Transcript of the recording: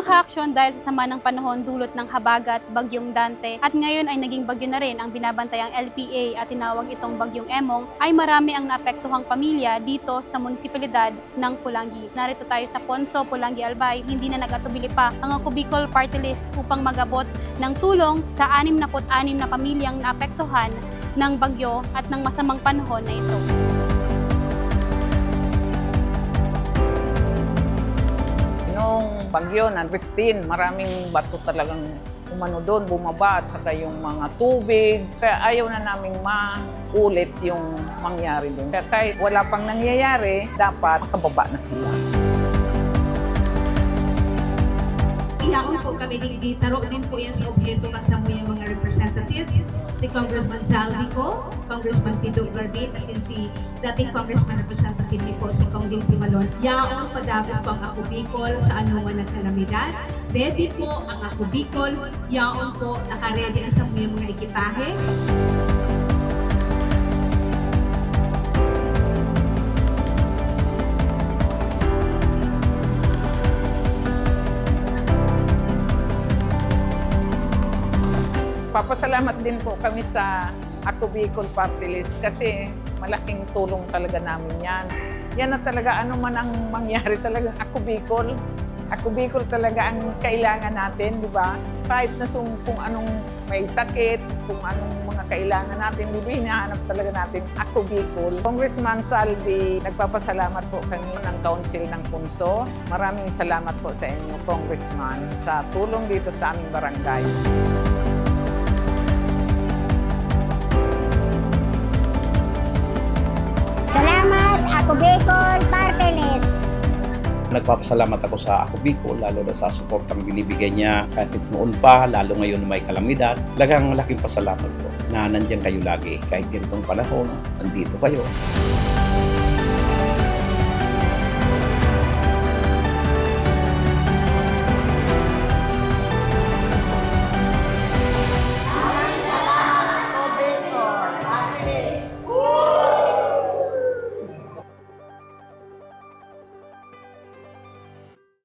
Mga dahil sa sama ng panahon dulot ng habagat, bagyong Dante at ngayon ay naging bagyo na rin ang binabantayang LPA at tinawag itong bagyong Emong ay marami ang naapektuhang pamilya dito sa munisipalidad ng Pulangi. Narito tayo sa Ponso, Pulangi, Albay, hindi na nag-atubili pa ang Ako Bicol Party List upang magabot ng tulong sa 66 na pamilyang naapektuhan ng bagyo at ng masamang panahon na ito. Bagyo na Christine, maraming bato talagang umano doon, bumaba at saka yung mga tubig. Kaya ayaw na naming maulit yung mangyari doon. Kaya kahit wala pang nangyayari, dapat makababa na sila. Iyaon po kami digdi, taro din po yan sa objeto kasama yung mga representatives, si Congressman Saldico, Congressman Pido Garbin, as si dating Congressman Representative ni po si Congjing Pimalon. Yaon padagos po ang Ako Bicol sa anuman ng kalamidad. Ready po ang Ako Bicol. Yaon po, nakaredy ang sa mga ekipahe. Papasalamat din po kami sa Ako Party List kasi malaking tulong talaga namin yan. Yan na talaga ano man ang mangyari talagang Ako Bicol. Talaga ang kailangan natin, di ba? Kahit na sung, kung anong may sakit, kung anong mga kailangan natin, di ba hinahanap talaga natin Ako. Congressman Saldi, nagpapasalamat po kami ng Council ng Punso. Maraming salamat po sa inyo, Congressman, sa tulong dito sa aming barangay. Ako Bicol Party List. Nagpapasalamat ako sa Ako Bicol, lalo na sa suportang binibigay niya kahit noon pa, lalo ngayon may kalamidad. Talagang malaking pasalamat ko na nandiyan kayo lagi. Kahit ganitong panahon, nandito kayo.